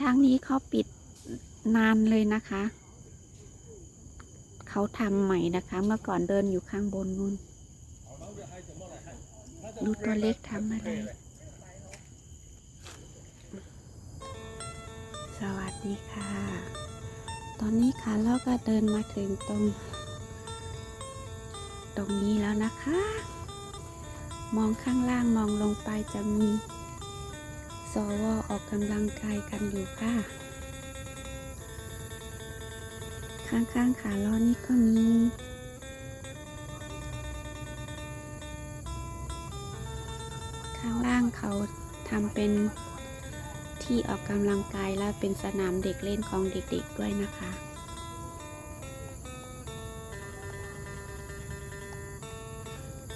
ทางนี้เขาปิดนานเลยนะคะ เขาทำใหม่นะคะ เมื่อก่อนเดินอยู่ข้างบนนู่น ดูตัวเล็กทำอะไร สวัสดีค่ะ ตอนนี้ค่ะเราก็เดินมาถึงตรง ตรงนี้แล้วนะคะ มองข้างล่างมองลงไปจะมี สวออกกำลังกายกันอยู่ค่ะ ข้างๆขาล้อนี่ก็มีข้างล่างเขาทำเป็นที่ออกกำลังกายและเป็นสนามเด็กเล่นของเด็กๆด้วยนะคะ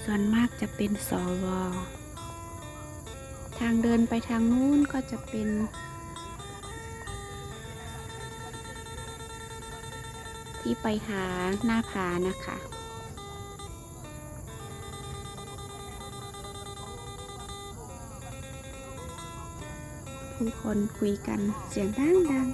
ส่วนมากจะเป็นสว ทางเดินไปทางนู้นก็จะเป็น ที่ไปหาหน้าผานะคะ ผู้คนคุยกันเสียงดังดัง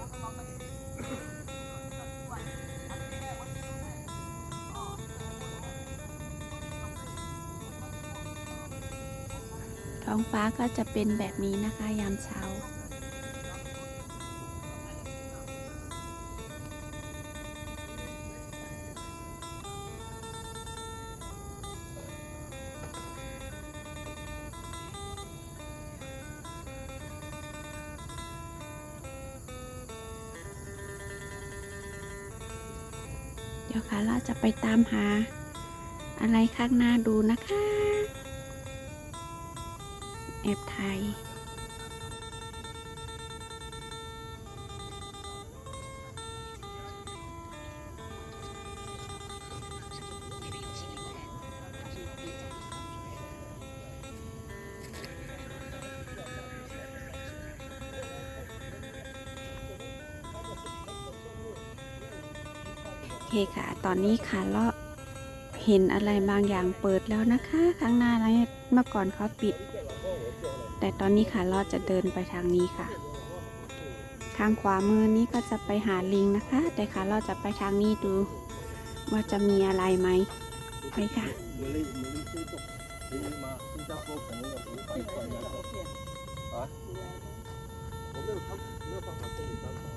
ท้องฟ้าก็จะเป็นแบบนี้นะคะยามเช้า เดี๋ยวค่ะเราจะไปตามหาอะไรข้างหน้าดูนะคะ แอบไทยโอเคค่ะ ตอนนี้ค่ะเลาะเห็นอะไรบางอย่างเปิดแล้วนะคะ ข้างหน้าแล้วเมื่อก่อนเขาปิด แต่ตอนนี้ค่ะเราจะเดินไปทางนี้ค่ะ ทางขวามือนี้ก็จะไปหาลิงนะคะ แต่ค่ะเราจะไปทางนี้ดู ว่าจะมีอะไรไหมไปค่ะผมเลือกครับเลือกฟังคำเตือนครับ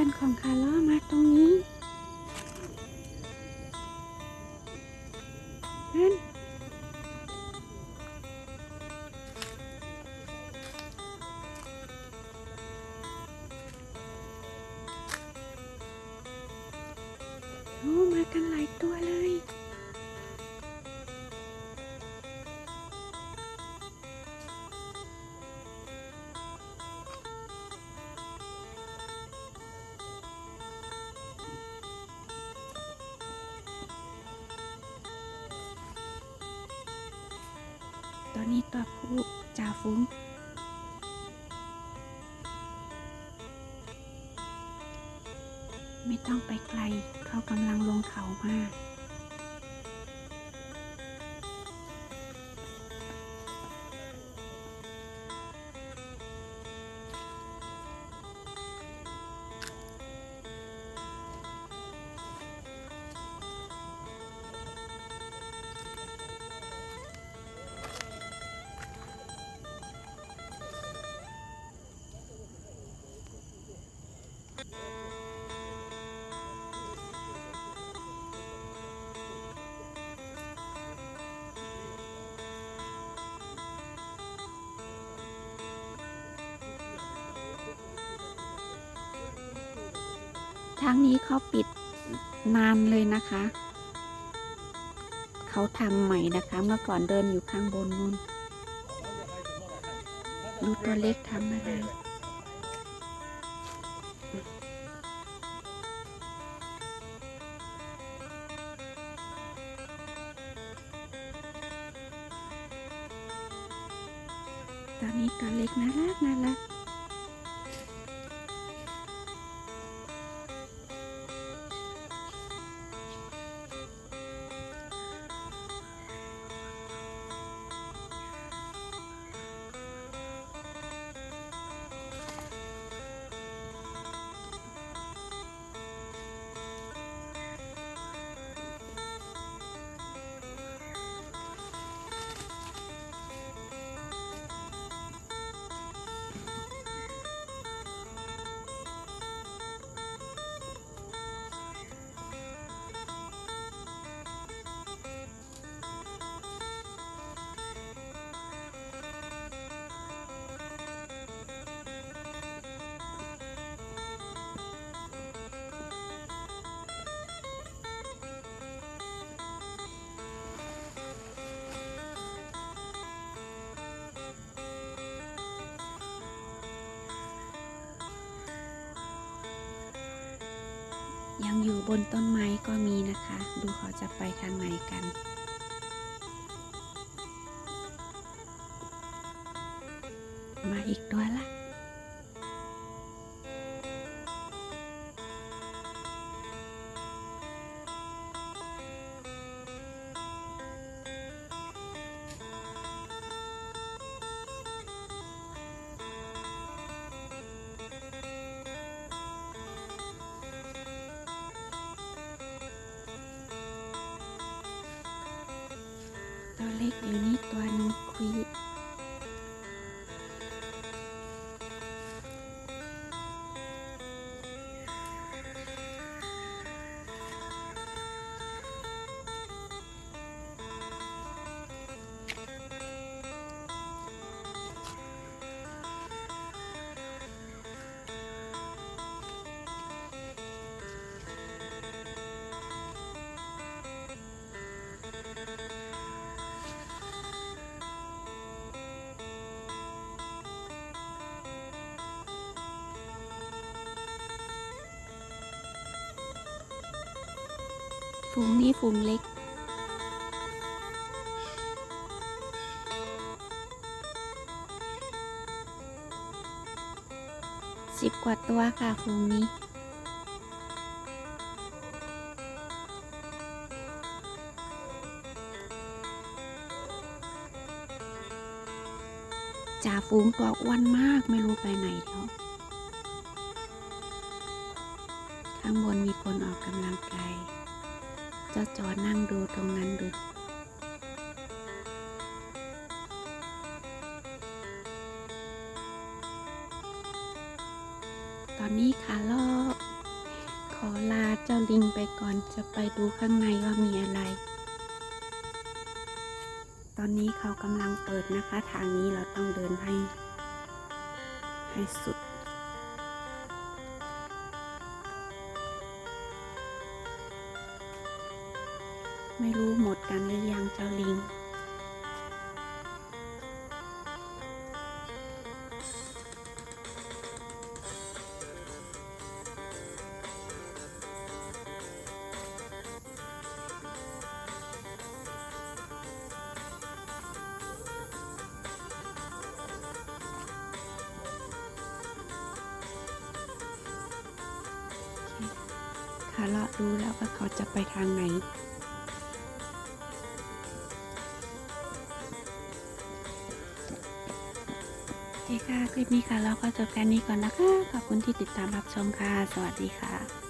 พื่อนของคาร์ลอมาตรงนี้ ตอนนี้ตัวผู้จ่าฟุ้ง ไม่ต้องไปไกล เขากำลังลงเขามา ทางนี้เขาปิดนานเลยนะคะ เขาทำใหม่นะคะ เมื่อก่อนเดินอยู่ข้างบนนู่นดูตัวเล็กทำอะไรตอนนี้ตัวเล็กน่ารักน่ารัก ยังอยู่บนต้นไม้ก็มีนะคะ ดูเขาจะไปทางไหนกัน มาอีกตัวละ เล็กอยู่นี่ตัวหนึงคุย ฝูงนี้ฝูงเล็ก สิบกว่าตัวค่ะฝูงนี้จ่าฝูงตัวอ้วนมากไม่รู้ไปไหนแล้ว ข้างบนมีคนออกกำลังกาย จ้าจอนั่งดูตรงนั้นดูตอนนี้ขาลอขอลาเจ้าลิงไปก่อนจะไปดูข้างในว่ามีอะไร ตอนนี้เขากำลังเปิดนะคะ ทางนี้เราต้องเดินให้ ให้สุด ไม่รู้หมดกันหรือยังเจ้าลิง ค่ะเรารู้แล้วว่าเขาจะไปทางไหน เคค่ะ คลิปนี้ค่ะ เราก็จบแค่นี้ก่อนนะคะ ขอบคุณที่ติดตามรับชมค่ะ สวัสดีค่ะ